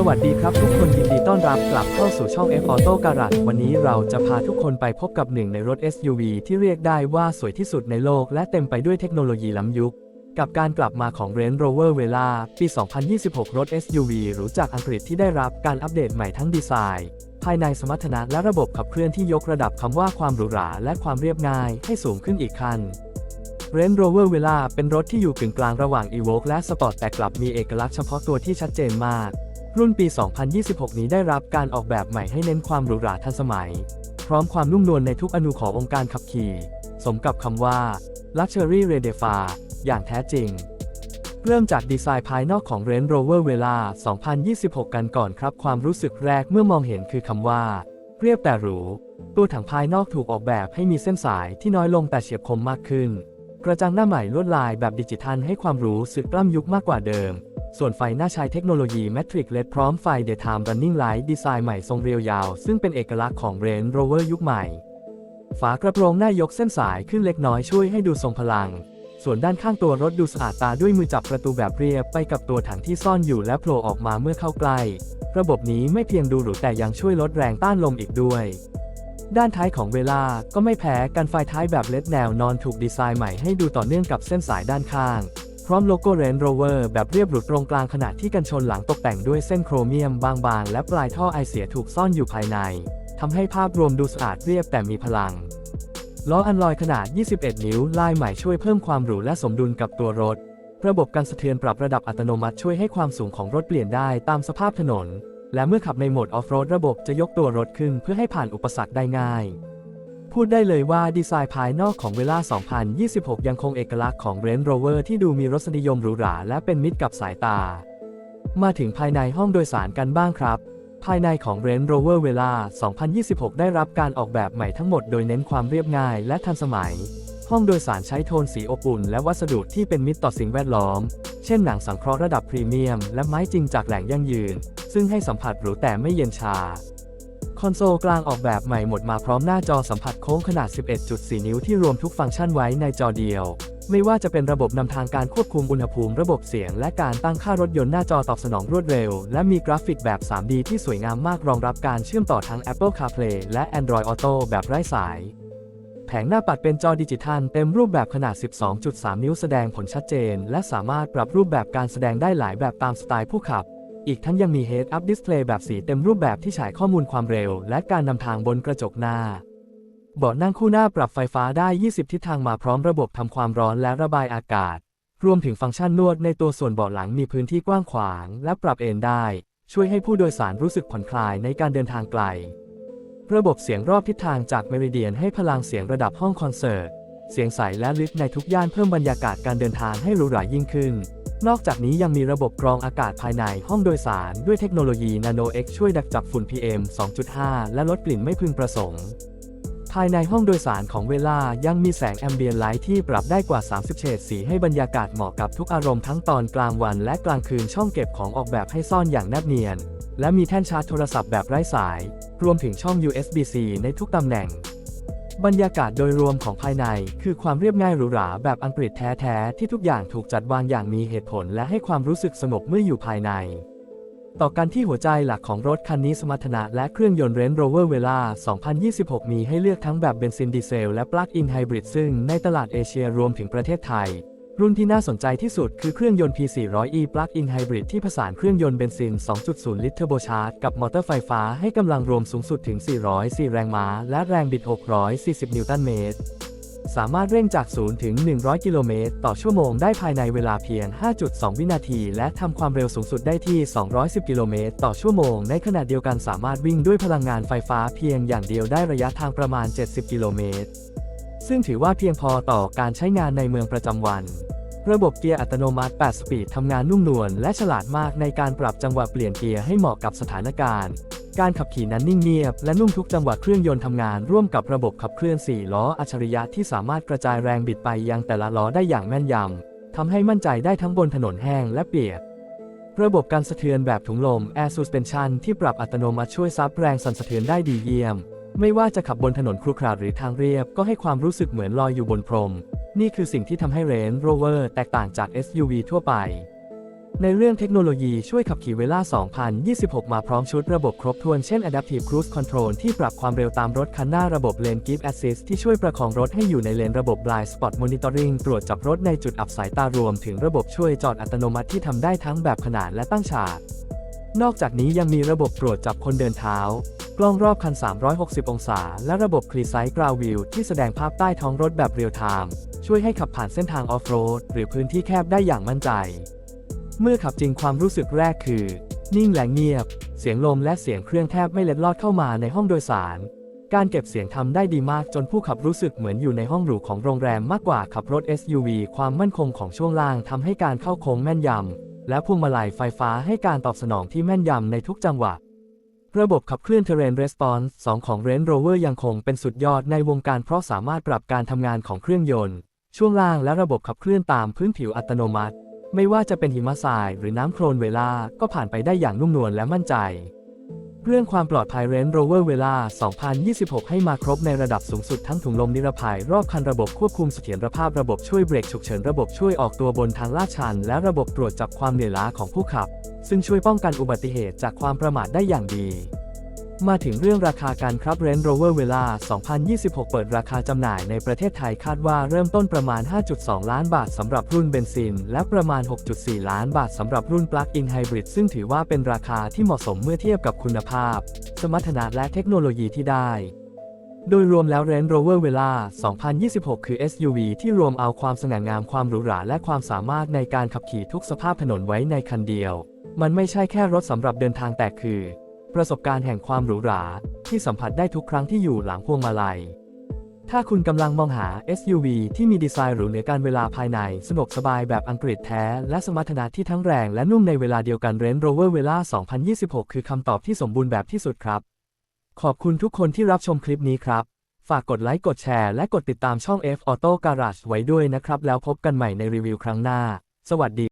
สวัสดีครับทุกคนยินดีต้อนรับกลับเข้าสู่ช่อง F Auto Garage วันนี้เราจะพาทุกคนไปพบกับหนึ่งในรถ SUV ที่เรียกได้ว่าสวยที่สุดในโลก และเต็มไปด้วยเทคโนโลยีล้ำยุค กับการกลับมาของ Range Rover Vela ปี 2026 รถ SUV หรูจากอังกฤษที่ได้รับการอัปเดตใหม่ทั้งดีไซน์ ภายในสมรรถนะและระบบขับเคลื่อนที่ยกระดับคำว่าความหรูหราและความเรียบง่ายให้สูงขึ้นอีกขั้น Range Rover Vela เป็นรถที่อยู่กึ่งกลางระหว่าง Evoque และ Sport แต่กลับมีเอกลักษณ์เฉพาะตัวที่ชัดเจนมาก รุ่นปี 2026 นี้ได้รับการออกแบบใหม่ให้เน้นความหรูหราทันสมัย พร้อมความนุ่มนวลในทุกอนูขององค์การขับขี่ สมกับคำว่า Luxury r e d e f a อย่างแท้จริง เริ่มจากดีไซน์ภายนอกของ Range Rover Vela 2026 กันก่อนครับ ความรู้สึกแรกเมื่อมองเห็นคือคำว่า เรียบแต่หรู ตัวถังภายนอกถูกออกแบบให้มีเส้นสายที่น้อยลงแต่เฉียบคมมากขึ้น กระจังหน้าใหม่ลวดลายแบบดิจิทัลให้ความหรู้สึกกล้ำยุคมากกว่าเดิม ส่วนไฟหน้าใช้เทคโนโลยี Matrix LED พร้อมไฟ Daytime Running Light ดีไซน์ใหม่ทรงเรียวยาว ซึ่งเป็นเอกลักษณ์ของ Range Rover ยุคใหม่ ฝากระโปรงหน้ายกเส้นสายขึ้นเล็กน้อยช่วยให้ดูทรงพลัง ส่วนด้านข้างตัวรถดูสะอาดตาด้วยมือจับประตูแบบเรียบไปกับตัวถังที่ซ่อนอยู่และโผล่ออกมาเมื่อเข้าใกล้ ระบบนี้ไม่เพียงดูหรูแต่ยังช่วยลดแรงต้านลมอีกด้วยด้านท้ายของเวลาก็ไม่แพ้กันไฟท้ายแบบเลดแนวนอนถูกดีไซน์ใหม่ให้ดูต่อเนื่องกับเส้นสายด้านข้าง พร้อมโลโก้ Range Rover แบบเรียบหรูตรงกลางขณะที่กันชนหลังตกแต่งด้วยเส้นโครเมียมบางๆ และปลายท่อไอเสียถูกซ่อนอยู่ภายในทำให้ภาพรวมดูสะอาดเรียบแต่มีพลังล้ออันลอยขนาด 21 นิ้ว ลายใหม่ช่วยเพิ่มความหรูและสมดุลกับตัวรถ ระบบการสะเทือนปรับระดับอัตโนมัติช่วยให้ความสูงของรถเปลี่ยนได้ตามสภาพถนน และเมื่อขับในโหมดออฟโรดระบบจะยกตัวรถขึ้นเพื่อให้ผ่านอุปสรรคได้ง่าย พูดได้เลยว่าดีไซน์ภายนอกของเวลา 2026 ยังคงเอกลักษณ์ของ Range Rover ที่ดูมีรสนิยมหรูหราและเป็นมิตรกับสายตา มาถึงภายในห้องโดยสารกันบ้างครับภายในของ Range Rover Vela 2026 ได้รับการออกแบบใหม่ทั้งหมดโดยเน้นความเรียบง่ายและทันสมัย ห้องโดยสารใช้โทนสีอบอุ่นและวัสดุที่เป็นมิตรต่อสิ่งแวดล้อม เช่นหนังสังเคราะห์ระดับพรีเมียม และไม้จริงจากแหล่งยั่งยืน ซึ่งให้สัมผัสหรูแต่ไม่เย็นชา คอนโซลกลางออกแบบใหม่หมดมาพร้อมหน้าจอสัมผัสโค้งขนาด 11.4 นิ้วที่รวมทุกฟังก์ชันไว้ในจอเดียว ไม่ว่าจะเป็นระบบนำทางการควบคุมอุณหภูมิ ระบบเสียง และการตั้งค่ารถยนต์หน้าจอตอบสนองรวดเร็ว และมีกราฟิกแบบ 3D ที่สวยงามมากรองรับการเชื่อมต่อทั้ง Apple CarPlay และ Android Auto แบบไร้สายแผงหน้าปัดเป็นจอดิจิทัลเต็มรูปแบบขนาด 12.3 นิ้วแสดงผลชัดเจน และสามารถปรับรูปแบบการแสดงได้หลายแบบตามสไตล์ผู้ขับ อีกทั้งยังมี Head Up Display แบบสีเต็มรูปแบบที่ฉายข้อมูลความเร็ว และการนำทางบนกระจกหน้า เบาะนั่งคู่หน้าปรับไฟฟ้าได้ 20 ทิศทางมาพร้อมระบบทำความร้อนและระบายอากาศ รวมถึงฟังก์ชันนวดในตัวส่วนเบาะหลังมีพื้นที่กว้างขวาง และปรับเอนได้ ช่วยให้ผู้โดยสารรู้สึกผ่อนคลายในการเดินทางไกล ระบบเสียงรอบทิศทางจากเมริเดียนให้พลังเสียงระดับห้องคอนเสิร์ต เสียงใสและลึกในทุกย่านเพิ่มบรรยากาศการเดินทางให้หรูหรายิ่งขึ้น นอกจากนี้ยังมีระบบกรองอากาศภายในห้องโดยสารด้วยเทคโนโลยี Nano X ช่วยดักจับฝุ่น PM 2.5 และลดกลิ่นไม่พึงประสงค์ ภายในห้องโดยสารของเวลายังมีแสงแอมเบียนไลท์ที่ปรับได้กว่า 30 เฉดสีให้บรรยากาศเหมาะกับทุกอารมณ์ทั้งตอนกลางวันและกลางคืนช่องเก็บของออกแบบให้ซ่อนอย่างแนบเนียน และมีแท่นชาร์จโทรศัพท์แบบไร้สาย รวมถึงช่อง USB-C ในทุกตำแหน่ง บรรยากาศโดยรวมของภายใน คือความเรียบง่ายหรูหราแบบอังกฤษแท้ๆ ที่ทุกอย่างถูกจัดวางอย่างมีเหตุผล และให้ความรู้สึกสงบเมื่ออยู่ภายใน ต่อกันที่หัวใจหลักของรถคันนี้สมรรถนะและเครื่องยนต์ Range Rover Vela 2026 มีให้เลือกทั้งแบบเบนซินดีเซลและปลั๊กอินไฮบริดซึ่งในตลาดเอเชียรวมถึงประเทศไทย รุ่นที่น่าสนใจที่สุดคือเครื่องยนต์ P400e Plug-in Hybrid ที่ผสานเครื่องยนต์เบนซิน 2.0 ลิตรเทอร์โบชาร์จกับมอเตอร์ไฟฟ้าให้กำลังรวมสูงสุดถึง 404 แรงม้า และแรงบิด 640 นิวตันเมตร สามารถเร่งจาก 0 ถึง 100 กิโลเมตรต่อชั่วโมงได้ภายในเวลาเพียง 5.2 วินาที และทำความเร็วสูงสุดได้ที่ 210 กิโลเมตรต่อชั่วโมง ในขณะเดียวกันสามารถวิ่งด้วยพลังงานไฟฟ้าเพียงอย่างเดียวได้ระยะทางประมาณ 70 กิโลเมตร ซึ่งถือว่าเพียงพอต่อการใช้งานในเมืองประจำวัน ระบบเกียร์อัตโนมัติ 8 สปีดทำงานนุ่มนวลและฉลาดมากในการปรับจังหวะเปลี่ยนเกียร์ให้เหมาะกับสถานการณ์ การขับขี่นั้นนิ่งเงียบและนุ่มทุกจังหวะเครื่องยนต์ทำงานร่วมกับระบบขับเคลื่อน 4 ล้ออัจฉริยะที่สามารถกระจายแรงบิดไปยังแต่ละล้อได้อย่างแม่นยำทำให้มั่นใจได้ทั้งบนถนนแห้งและเปียกระบบการสะเทือนแบบถุงลม Air Suspension ที่ปรับอัตโนมัติช่วยซับแรงสั่นสะเทือนได้ดีเยี่ยม ไม่ว่าจะขับบนถนนครุขระหรือทางเรียบ ก็ให้ความรู้สึกเหมือนลอยอยู่บนพรม นี่คือสิ่งที่ทำให้ Range Rover แตกต่างจาก SUV ทั่วไป ในเรื่องเทคโนโลยีช่วยขับขี่เวลา2026 มาพร้อมชุดระบบครบถ้วนเช่น Adaptive Cruise Control ที่ปรับความเร็วตามรถคันหน้าระบบ Lane Keep Assist ที่ช่วยประคองรถให้อยู่ในเลนระบบ Blind Spot Monitoring ตรวจจับรถในจุดอับสายตารวมถึงระบบช่วยจอดอัตโนมัติที่ทำได้ทั้งแบบขนานและตั้งฉากนอกจากนี้ยังมีระบบตรวจจับคนเดินเท้า กล้องรอบคัน 360 องศา และระบบ Clear Sight Ground View ที่แสดงภาพใต้ท้องรถแบบเรียลไทม์ช่วยให้ขับผ่านเส้นทางออฟโรดหรือพื้นที่แคบได้อย่างมั่นใจ เมื่อขับจริงความรู้สึกแรกคือ นิ่งและเงียบ เสียงลมและเสียงเครื่องแทบไม่เล็ดลอดเข้ามาในห้องโดยสาร การเก็บเสียงทำได้ดีมากจนผู้ขับรู้สึกเหมือนอยู่ในห้องหรูของโรงแรมมากกว่าขับรถ SUV ความมั่นคงของช่วงล่างทำให้การเข้าโค้งแม่นยำและพวงมาลัยไฟฟ้าให้การตอบสนองที่แม่นยำในทุกจังหวะ ระบบขับเคลื่อน Terrain Response 2 ของ Range Rover ยังคงเป็นสุดยอดในวงการเพราะสามารถปรับการทำงานของเครื่องยนต์ ช่วงล่างและระบบขับเคลื่อนตามพื้นผิวอัตโนมัติ ไม่ว่าจะเป็นหิมะทรายหรือน้ำโคลนเวลา ก็ผ่านไปได้อย่างนุ่มนวลและมั่นใจ เรื่องความปลอดภัย Range Rover เวลา 2026 ให้มาครบในระดับสูงสุดทั้งถุงลมนิรภัย รอบคันระบบควบคุมเสถียรภาพระบบช่วยเบรกฉุกเฉินระบบช่วยออกตัวบนทางลาดชัน และระบบตรวจจับความเหนื่อยล้าของผู้ขับ ซึ่งช่วยป้องกันอุบัติเหตุจากความประมาทได้อย่างดี มาถึงเรื่องราคาการครับ Range Rover Vela 2026 เปิดราคาจำหน่ายในประเทศไทยคาดว่าเริ่มต้นประมาณ 5.2 ล้านบาทสำหรับรุ่นเบนซิน และประมาณ 6.4 ล้านบาทสำหรับรุ่น Plug-in Hybrid ซึ่งถือว่าเป็นราคาที่เหมาะสมเมื่อเทียบกับคุณภาพ สมรรถนะและเทคโนโลยีที่ได้ โดยรวมแล้ว Range Rover Vela 2026 คือ SUV ที่รวมเอาความสง่างามความหรูหราและความสามารถในการขับขี่ทุกสภาพถนนไว้ในคันเดียว มันไม่ใช่แค่รถสำหรับเดินทางแต่คือ ประสบการณ์แห่งความหรูหราที่สัมผัสได้ทุกครั้งที่อยู่หลังพวงมาลัย ถ้าคุณกำลังมองหา SUV ที่มีดีไซน์หรูเหนือการเวลาภายในสนุกสบายแบบอังกฤษแท้ และสมรรถนะที่ทั้งแรงและนุ่มในเวลาเดียวกัน Range Rover Vela 2026 คือคำตอบที่สมบูรณ์แบบที่สุดครับ ขอบคุณทุกคนที่รับชมคลิปนี้ครับ ฝากกดไลค์กดแชร์และกดติดตามช่อง F Auto Garage ไว้ด้วยนะครับ แล้วพบกันใหม่ในรีวิวครั้งหน้า สวัสดี